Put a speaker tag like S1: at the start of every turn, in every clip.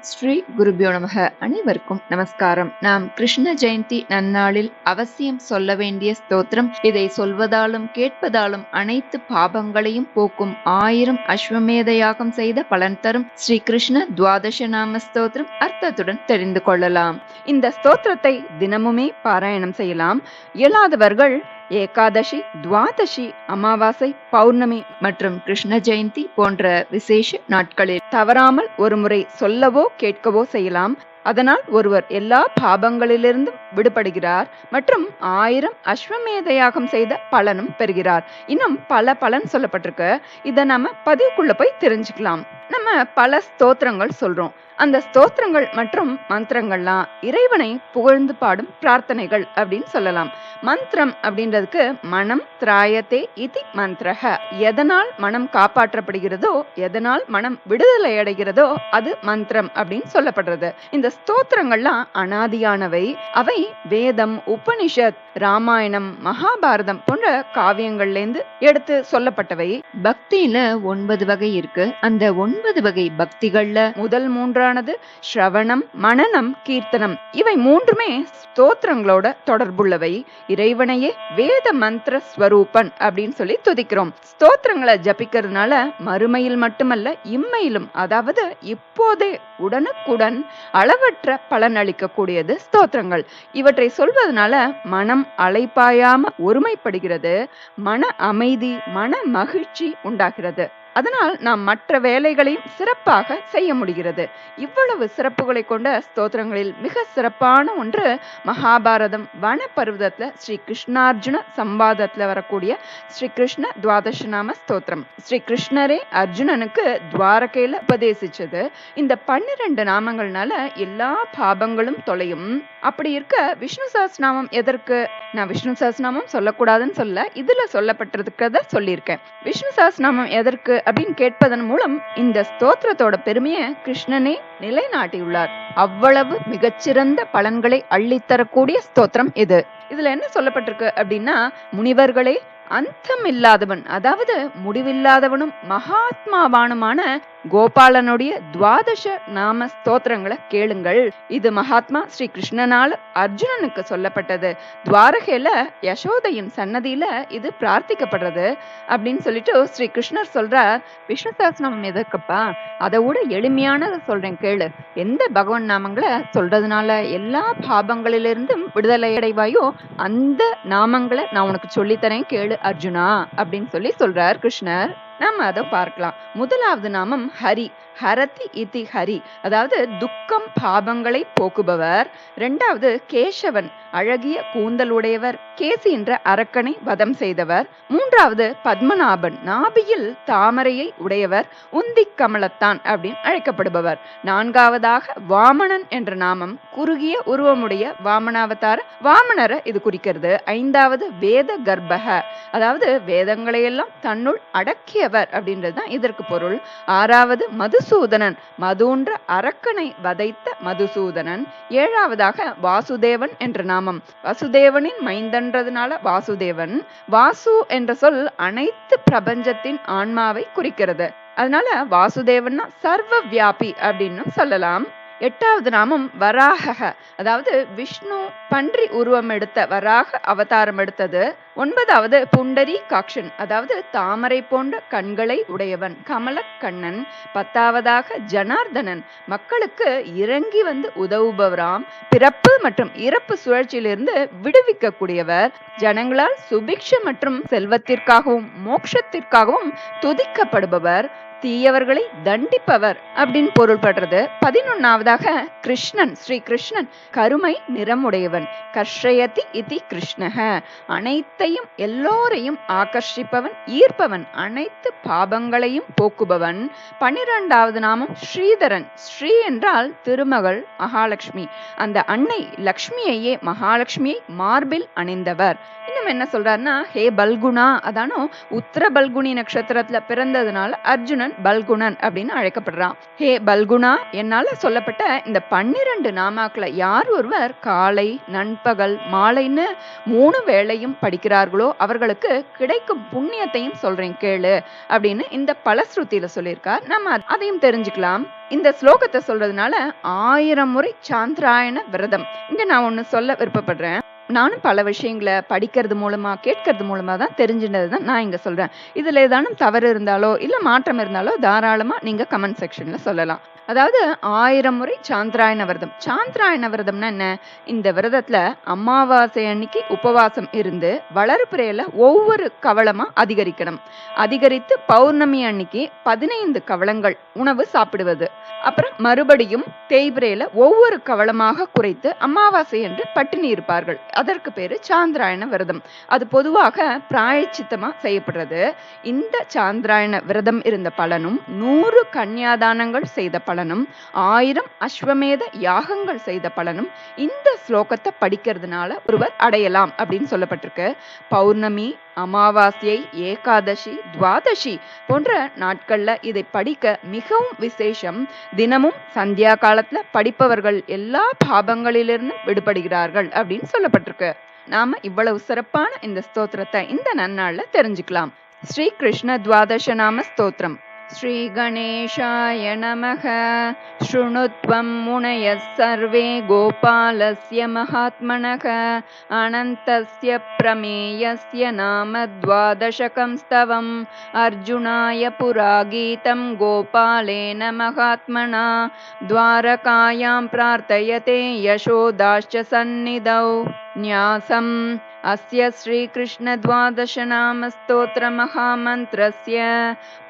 S1: ஸ்ரீ குருபியோ நமக. அனைவருக்கும் நமஸ்காரம். நாம் கிருஷ்ண ஜெயந்தி நன்னாளில் அவசியம் சொல்ல வேண்டிய ஸ்தோத்திரம். இதை சொல்வதாலும் கேட்பதாலும் அனைத்து பாபங்களையும் போக்கும் ஆயிரம் அஸ்வமேத யாகம் செய்த பலன் தரும் ஸ்ரீ கிருஷ்ண துவாதச நாம ஸ்தோத்திரம் அர்த்தத்துடன் தெரிந்து கொள்ளலாம்.
S2: இந்த ஸ்தோத்திரத்தை தினமுமே பாராயணம் செய்யலாம். இயலாதவர்கள் ஏகாதசி துவாதசி அமாவாசை பௌர்ணமி
S1: மற்றும் கிருஷ்ண ஜெயந்தி போன்ற விசேஷ நாட்களில்
S2: தவறாமல் ஒருமுறை சொல்லவோ கேட்கவோ செய்யலாம். அதனால் ஒருவர் எல்லா பாபங்களிலிருந்தும் விடுபடுகிறார் மற்றும் ஆயிரம் அஸ்வமேத யாகம் செய்த பலனும் பெறுகிறார். இன்னும் பல பலன் சொல்லப்பட்டிருக்கு. இதை நம்ம பதிவுக்குள்ள போய் தெரிஞ்சுக்கலாம். நம்ம பல ஸ்தோத்திரங்கள் சொல்றோம். அந்த ஸ்தோத்திரங்கள் மற்றும் மந்திரங்கள்லாம் இறைவனை புகழ்ந்து பாடும் பிரார்த்தனைகள் அப்படின்னு சொல்லலாம். மந்திரம் அப்படின்றதுக்கு மனம் திராயத்தே இதி மந்திரக எதனால் மனம் காப்பாற்றப்படுகிறதோ எதனால் மனம் விடுதலை அடைகிறதோ அது மந்திரம் அப்படின்னு சொல்லப்படுறது. இந்த ஸ்தோத்திரங்கள்லாம் அனாதியானவை. அவை வேதம் உபனிஷத் ராமாயணம் மகாபாரதம் போன்ற காவியங்கள்லேருந்து எடுத்து சொல்லப்பட்டவை.
S1: பக்தியில ஒன்பது வகை இருக்கு. அந்த ஒன்பது வகை பக்திகள்ல
S2: முதல் ஒன்றானது ஸ்ரவணம் மனநம் கீர்த்தனம் இவை மூன்றுமே ஸ்தோத்திரங்களோட தொடர்புள்ளவை. இறைவனையே வேத மந்திர ஸ்வரூபன் அப்படின்னு சொல்லி துதிக்கிறோம். ஸ்தோத்திரங்களை ஜபிக்கிறதுனால மறுமையில் மட்டுமல்ல இம்மையிலும் அதாவது இப்போதே உடனுக்குடன் அளவற்ற பலன் அளிக்கக்கூடியது ஸ்தோத்திரங்கள். இவற்றை சொல்வதனால மனம் அலைப்பாயாம ஒருமைப்படுகிறது மன அமைதி மன மகிழ்ச்சி உண்டாகிறது. அதனால் நாம் மற்ற வேலைகளையும் சிறப்பாக செய்ய முடிகிறது. இவ்வளவு சிறப்புகளை கொண்ட ஸ்தோத்திரங்களில் மிக சிறப்பான ஒன்று மகாபாரதம். வன பருவதத்துல ஸ்ரீ கிருஷ்ணார்ஜுன சம்பாதத்துல வரக்கூடிய ஸ்ரீ கிருஷ்ண துவாதசநாம ஸ்தோத்திரம். ஸ்ரீ கிருஷ்ணரே அர்ஜுனனுக்கு துவாரகையில உபதேசிச்சது. இந்த பன்னிரண்டு நாமங்கள்னால எல்லா பாபங்களும் தொலையும். அப்படி இருக்க விஷ்ணு சஹஸ்ரநாமம் எதற்கு? நான் விஷ்ணு சஹஸ்ரநாமம் சொல்லக்கூடாதுன்னு சொல்ல இதுல சொல்லப்பட்டிருக்கிறத சொல்லியிருக்கேன். விஷ்ணு சஹஸ்ரநாமம் எதற்கு அப்படின்னு கேட்பதன் மூலம் இந்த ஸ்தோத்திரத்தோட பெருமையை கிருஷ்ணனே நிலைநாட்டியுள்ளார். அவ்வளவு மிகச்சிறந்த பலன்களை அள்ளித்தரக்கூடிய ஸ்தோத்திரம் இது. இதுல என்ன சொல்லப்பட்டிருக்கு அப்படின்னா முனிவர்களே அந்தம் இல்லாதவன் அதாவது முடிவில்லாதவனும் மகாத்மாவானுமான கோபாலனுடைய துவாதச நாம ஸ்தோத்திரங்களை கேளுங்கள். இது மகாத்மா ஸ்ரீ கிருஷ்ணனால் அர்ஜுனனுக்கு சொல்லப்பட்டது. துவாரகையில யசோதையின் சன்னதியில இது பிரார்த்திக்கப்படுறது அப்படின்னு சொல்லிட்டு ஸ்ரீ கிருஷ்ணர் சொல்றார். விஷ்ணு சஹஸ்ரநாமம் எதற்கப்பா அதை விட எளிமையானதை சொல்றேன் கேளு. எந்த பகவான் நாமங்களை சொல்றதுனால எல்லா பாபங்களிலிருந்தும் விடுதலை அடைவாயோ அந்த நாமங்களை நான் உனக்கு சொல்லித்தரேன் கேளு அர்ஜுனா அப்படின்னு சொல்லி சொல்றார் கிருஷ்ணர். நம்ம அதை பார்க்கலாம். முதலாவது நாமம் ஹரி. ஹரதி இதி ஹரி. அதாவது துக்கம் பாபங்களை போக்குபவர். இரண்டாவது கேசவன் அழகிய கூந்தலுடையவர். கேசி என்ற அரக்கனை வதம் செய்தவர். மூன்றாவது பத்மநாபன் நாபியில் தாமரையை உடையவர். உந்தி கமலத்தான் அப்படின்னு அழைக்கப்படுபவர். நான்காவதாக வாமணன் என்ற நாமம் குறுகிய உருவமுடைய வாமனாவதார வாமனரை இது குறிக்கிறது. ஐந்தாவது வேத கர்ப்பக. அதாவது வேதங்களையெல்லாம் தன்னுள் அடக்கியவர் அப்படின்றது தான் இதற்கு பொருள். ஆறாவது மது மதுசூதனன். மதுன்ற அரக்கனை வதைத்த மதுசூதனன். ஏழாவதாக வாசுதேவன் என்ற நாமம். வசுதேவனின் மைந்தன்றதுனால வாசுதேவன். வாசு என்ற சொல் அனைத்து பிரபஞ்சத்தின் ஆன்மாவை குறிக்கிறது. அதனால வாசுதேவன்னா சர்வ வியாபி அப்படின்னு சொல்லலாம். எட்டாவது நாமம் வராக அதாவது விஷ்ணு பன்றி உருவம் எடுத்த வராக அவதாரம் எடுத்தது. ஒன்பதாவது புண்டரி காக்ஷன் அதாவது தாமரை போன்ற கண்களை உடையவன் கமல கண்ணன் பத்தாவதாக ஜனார்தனன் மக்களுக்கு இறங்கி வந்து உதவுபவராம் பிறப்பு மற்றும் இறப்பு சுழற்சியிலிருந்து விடுவிக்கக்கூடியவர். ஜனங்களால் சுபிக்ஷ மற்றும் செல்வத்திற்காகவும் மோட்சத்திற்காகவும் துதிக்கப்படுபவர். தீயவர்களை தண்டிப்பவர் அப்படின்னு பொருள்படுறது. பதினொன்னாவதாக கிருஷ்ணன் ஸ்ரீ கிருஷ்ணன் கருமை நிறமுடையவன் கர்ஷயதி இதி கிருஷ்ணக அனைத்தையும் எல்லோரையும் ஆகர்ஷிப்பவன் ஈர்ப்பவன் அனைத்து பாபங்களையும் போக்குபவன். பனிரெண்டாவது நாமம் ஸ்ரீதரன். ஸ்ரீ என்றால் திருமகள் மகாலட்சுமி. அந்த அன்னை லக்ஷ்மியையே மகாலட்சுமியை மார்பில் அணிந்தவர். இன்னும் என்ன சொல்றாருன்னா ஹே பல்குணா அதானோ உத்தர பல்குனி நட்சத்திரத்துல பிறந்ததுனால அர்ஜுனன் பல்குணன் அப்படின்னு அழைக்கப்படுறான். ஹே பல்குணா என்னால சொல்லப்பட்ட இந்த பன்னிரண்டு நாமாக்களை யார் ஒருவர் காலை நண்பகல் மாலைன்னு மூணு வேளையும் படிக்கிறார்களோ அவர்களுக்கு கிடைக்கும் புண்ணியத்தையும் சொல்றேன் கேளு அப்படின்னு இந்த பலஸ்ருதியில சொல்லியிருக்கார். நம்ம அதையும் தெரிஞ்சுக்கலாம். இந்த ஸ்லோகத்தை சொல்றதுனால ஆயிரம் முறை சாந்திராயண விரதம். இங்க நான் ஒண்ணு சொல்ல விருப்பப்படுறேன். நானும் பல விஷயங்களை படிக்கிறது மூலமா கேட்கறது மூலமா தான் தெரிஞ்சினது தான் நான் இங்க சொல்றேன். இதுல ஏதானும் தவறு இருந்தாலோ இல்ல மாற்றம் இருந்தாலோ தாராளமா நீங்க கமெண்ட் செக்ஷன்ல சொல்லலாம். அதாவது ஆயிரம் முறை சாந்திராயண விரதம். சாந்திராயண விரதம்னா என்ன? இந்த விரதத்துல அமாவாசை அன்னைக்கு உபவாசம் இருந்து வளர்பிறையில ஒவ்வொரு கவளமா அதிகரிக்கணும். அதிகரித்து பௌர்ணமி அன்னைக்கு பதினைந்து கவளங்கள் உணவு சாப்பிடுவது. அப்புறம் மறுபடியும் தேய்பிரையில ஒவ்வொரு கவளமாக குறைத்து அமாவாசை என்று பட்டினி இருப்பார்கள். அதற்கு பேரு சாந்திராயண விரதம். அது பொதுவாக பிராயச்சித்தமா செய்யப்படுறது. இந்த சாந்திராயண விரதம் இருந்த பலனும் நூறு கன்னியாதானங்கள் செய்த பலன் பலனும் ஆயிரம் அஸ்வமேத யாகங்கள் செய்த பலனும் இந்த ஸ்லோகத்தை படிக்கிறதுனால ஒருவர் அடையலாம் அப்படின்னு சொல்லப்பட்டிருக்கு. பௌர்ணமி அமாவாசை ஏகாதசி துவாதசி போன்ற நாட்கள்ல இதை படிக்க மிகவும் விசேஷம். தினமும் சந்தியா காலத்துல படிப்பவர்கள் எல்லா பாபங்களிலிருந்தும் விடுபடுகிறார்கள் அப்படின்னு சொல்லப்பட்டிருக்கு. நாம இவ்வளவு சிறப்பான இந்த ஸ்தோத்திரத்தை இந்த நன்னாள்ல தெரிஞ்சுக்கலாம். ஸ்ரீ கிருஷ்ண துவாதச நாம ஸ்தோத்திரம். श्रीगणेशाय नमः। शृणुत्वं मुनयः सर्वे गोपालस्य महात्मनः। अनन्तस्य प्रमेयस्य नाम द्वादशकं स्तवम्। अर्जुनाय पुरा गीतं गोपालेन महात्मना। द्वारकायां प्रार्थयते यशोदाश्च सन्निधौ। न्यासम्। अस्य श्रीकृष्णद्वादशनामस्तोत्रमहामन्त्रस्य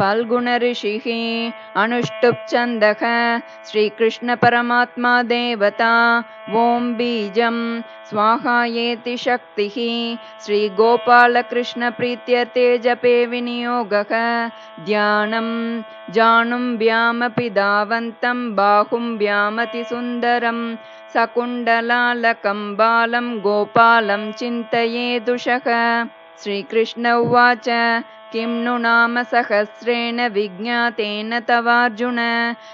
S2: फाल्गुणऋषिः अनुष्टुप्छन्दः श्रीकृष्णपरमात्मा देवता ॐ बीजं स्वाहायेति शक्तिः श्रीगोपालकृष्णप्रीत्यर्थे जपे विनियोगः ध्यानं जानुंभ्यामपि धावन्तं बाहुं व्यामति सुन्दरं सकुण्डलालकं बालं गोपालं चिन्तये दुषः। श्रीकृष्ण उवाच किं नु नाम सहस्रेण विज्ञातेन तवार्जुन?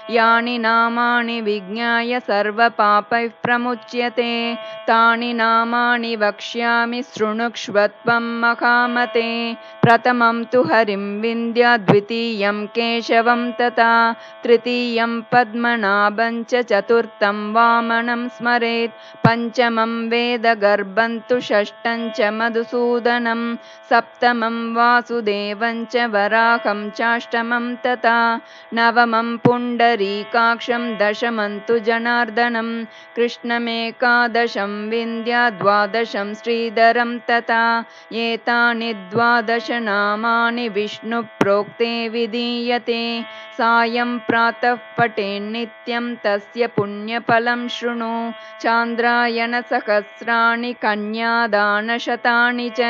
S2: यानि नामानि विज्ञाय सर्वपापैः प्रमुच्यते। तानि नामानि वक्ष्यामि शृणुक्ष्व त्वं महामते। प्रथमं तु हरिं विन्द्य द्वितीयं केशवं तथा तृतीयं पद्मनाभं च चतुर्थं वामनं स्मरेत्। पञ्चमं वेदगर्भं तु षष्ठं च मधुसूदनं। सप्तमं वासुदेवं च वराहं चाष्टमं तथा नवमं पुण्डरीकाक्षं दशमं तु जनार्दनं कृष्णमेकादशं विन्द्या द्वादशं श्रीधरं तथा एतानि द्वादशनामानि विष्णुप्रोक्ते विधीयते। सायं प्रातः पठेन्नित्यं तस्य पुण्यफलं शृणु। चान्द्रायणसहस्राणि कन्यादानशतानि च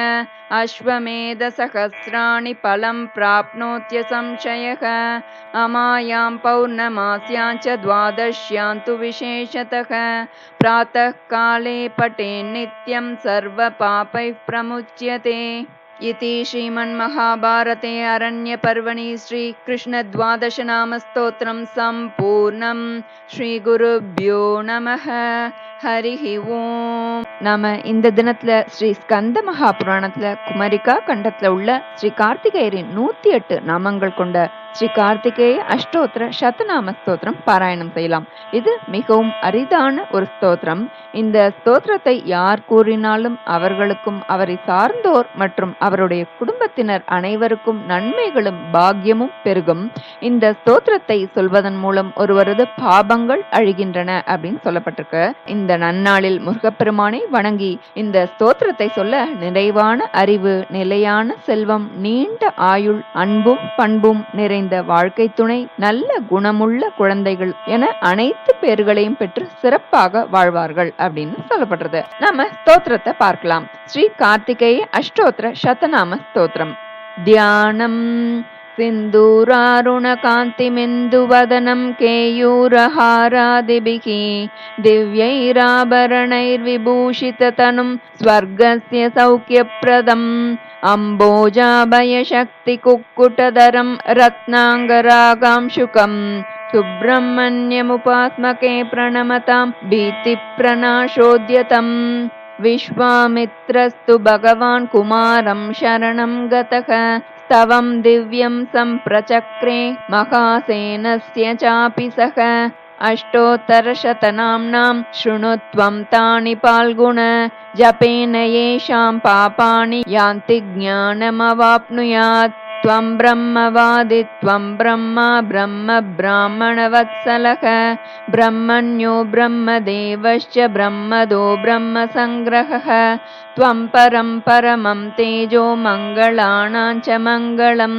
S2: अश्वमेधसहस्राणि फलं प्राप्नोत्यसंशयः अमायां पौर्णमास्यां च द्वादश्यां तु विशेषतः। प्रातःकाले पठेन्नित्यं सर्वपापैः प्रमुच्यते। इति श्रीमन्महाभारते अरण्यपर्वणि श्रीकृष्णद्वादशनामस्तोत्रं सम्पूर्णं श्रीगुरुभ्यो நமः ஹரிஹி ஓம். நாம இந்த தினத்துல ஸ்ரீ ஸ்கந்த மகா புராணத்துல குமரிகா கண்டத்துல உள்ள ஸ்ரீ கார்த்திகேயரின் நூத்தி எட்டு நாமங்கள் கொண்ட ஸ்ரீ கார்த்திகேய அஷ்டோத்திர சதநாம ஸ்தோத்திரம் பாராயணம் செய்யலாம். இது மிகவும் அரிதான ஒரு ஸ்தோத்திரம். இந்த ஸ்தோத்திரத்தை யார் கூறினாலும் அவர்களுக்கும் அவரை சார்ந்தோர் மற்றும் அவருடைய குடும்பத்தினர் அனைவருக்கும் நன்மைகளும் பாக்கியமும் பெருகும். இந்த ஸ்தோத்திரத்தை சொல்வதன் மூலம் ஒருவரது பாபங்கள் அழிகின்றன அப்படின்னு சொல்லப்பட்டிருக்கு. இந்த நன்னாளில் முருகப்பெருமானை வணங்கி இந்த ஸ்தோத்திரத்தை சொல்ல நிறைவான அறிவு நிலையான செல்வம் நீண்ட ஆயுள் அன்பும் பண்பும் நிறைந்த வாழ்க்கை துணை நல்ல குணமுள்ள குழந்தைகள் என அனைத்து பேர்களையும் பெற்று சிறப்பாக வாழ்வார்கள் அப்படின்னு சொல்லப்படுறது. நாம ஸ்தோத்திரத்தை பார்க்கலாம். ஸ்ரீ கார்த்திகேய அஷ்டோத்திர சதநாம ஸ்தோத்திரம். தியானம். सिन्दूरारुणकान्तिमिन्दुवदनं केयूरहारादिभिः दिव्यैराभरणैर्विभूषिततनुं स्वर्गस्य सौख्यप्रदम् अम्बोजाभयशक्तिकुक्कुटधरं रत्नाङ्गरागांशुकम् सुब्रह्मण्यमुपास्मके प्रणमतां भीतिप्रणाशोद्यतम्
S1: विश्वामित्रस्तु भगवान् कुमारं शरणं गतः स्तवं दिव्यं सम्प्रचक्रे महासेनस्य चापि सः अष्टोत्तरशतनाम्नां शृणुत्वं तानि पाल्गुण। जपेन येषां पापानि यान्ति ज्ञानमवाप्नुयात् त्वं ब्रह्मवादि त्वं ब्रह्मा ब्रह्म ब्राह्मणवत्सलः ब्रह्मण्यो ब्रह्मदेवश्च ब्रह्मदो ब्रह्मसङ्ग्रहः त्वं परं परमं तेजो मङ्गलानां च मङ्गलम्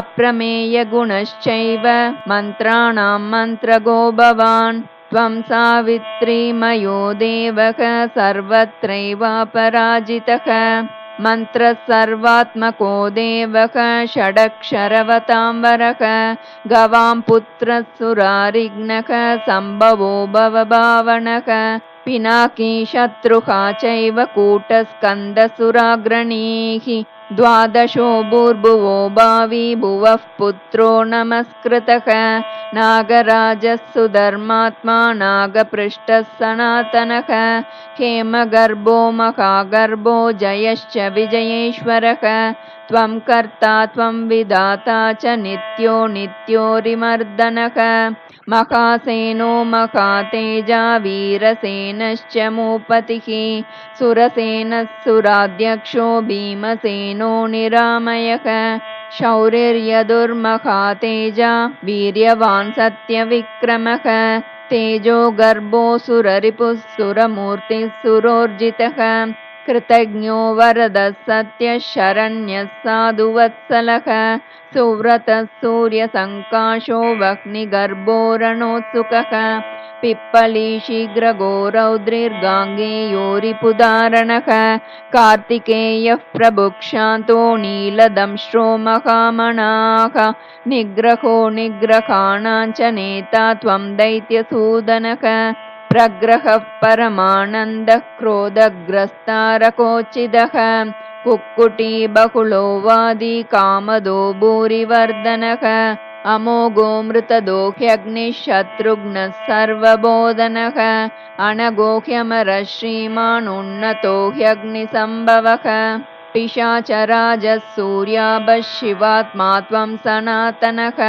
S1: अप्रमेयगुणश्चैव मन्त्राणां मन्त्रगो भवान् त्वं सावित्रीमयो देवः सर्वत्रैवापराजितः मन्त्रः सर्वात्मको देवः षडक्षरवतां वरः गवां पुत्रः सुरारिघ्नः सम्भवो भवभावनः पिनाकी शत्रुहा चैव कूटस्कन्दसुराग्रणीः द्वादशो भूर्भुवो भावी भुवः पुत्रो नमस्कृतः। नागराजः सुधर्मात्मा नागपृष्ठः सनातनः। हेमगर्भो महागर्भो जयश्च विजयेश्वरः। त्वं कर्ता त्वं विधाता च नित्यो नित्योरिमर्दनः महासेनो महातेजा वीरसेनश्च मूपतिः। सुरसेनः सुराध्यक्षो भीमसेनो निरामयः। शौरिर्यदुर्महातेजा वीर्यवान् सत्यविक्रमः। तेजो गर्भो सुररिपुः सुरमूर्तिः सुरोर्जितः कृतज्ञो वरदः सत्यः शरण्यः साधुवत्सलः सुव्रतः सूर्यसङ्काशो वह्निगर्भो रणोत्सुकः पिप्पली शीघ्रगो रौद्रिर्गाङ्गेयोरिपुदारणः कार्तिकेयः प्रभुक्षान्तो नीलदंश्रो महामणाः निग्रहो निग्रहाणां च नेता त्वं दैत्यसूदनः प्रग्रहः परमानन्दः क्रोधग्रस्तारकोचिदः कुक्कुटी बहुलो वादी कामदो भूरिवर्धनः। अमोघो मृतदो ह्यग्निः शत्रुघ्नः सर्वबोधनः। अनगोह्यमरः श्रीमानुन्नतो ह्यग्निसम्भवः पिशाचराजः सूर्याभः शिवात्मा त्वं सनातनः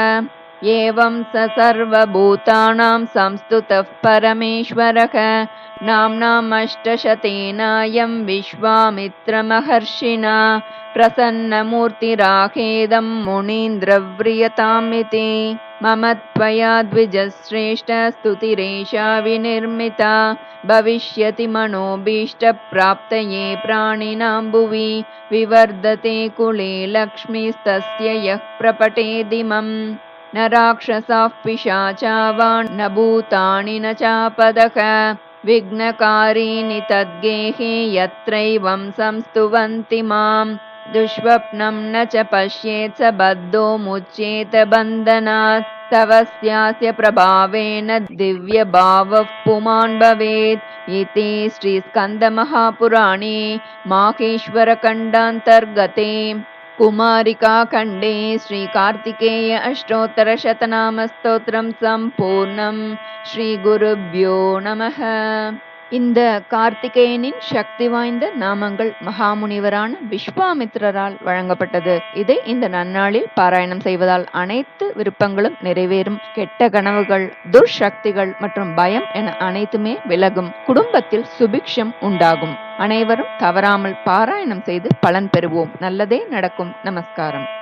S1: एवं स सर्वभूतानां संस्तुतः परमेश्वरः। नाम्नामष्टशतेनायं विश्वामित्रमहर्षिणा। प्रसन्नमूर्तिराखेदं मुनीन्द्रव्रियतामिति। मम त्वया द्विजश्रेष्ठस्तुतिरेषा विनिर्मिता। भविष्यति मनोभीष्टप्राप्तये प्राणिनां भुवि विवर्धते कुले लक्ष्मीस्तस्य यः प्रपटेदिमम् न राक्षसाः पिशाचा वा न भूतानि न चापदः। विघ्नकारीणि तद्गेहे यत्रैवं संस्तुवन्ति माम्। दुष्स्वप्नं न च पश्येत् स बद्धो मुच्येत बन्धनात्। तव स्यास्य प्रभावेन दिव्यभावः पुमान् भवेत्। इति श्रीस्कन्दमहापुराणे माहेश्वरखण्डान्तर्गते कुमारिकाखण्डे श्रीकार्तिकेय अष्टोत्तरशतनामस्तोत्रं सम्पूर्णम् ஸ்ரீகுருப்யோ நமः இந்த கார்த்திகேயனின் சக்தி வாய்ந்த நாமங்கள் மகாமுனிவரான விஸ்வாமித்திரரால் வழங்கப்பட்டது இதை இந்த நன்னாளில் பாராயணம் செய்வதால் அனைத்து விருப்பங்களும் நிறைவேறும் கெட்ட கனவுகள் துர்சக்திகள் மற்றும் பயம் என அனைத்துமே விலகும் குடும்பத்தில் சுபிக்ஷம் உண்டாகும் அனைவரும் தவறாமல் பாராயணம் செய்து பலன் பெறுவோம். நல்லதே நடக்கும். நமஸ்காரம்.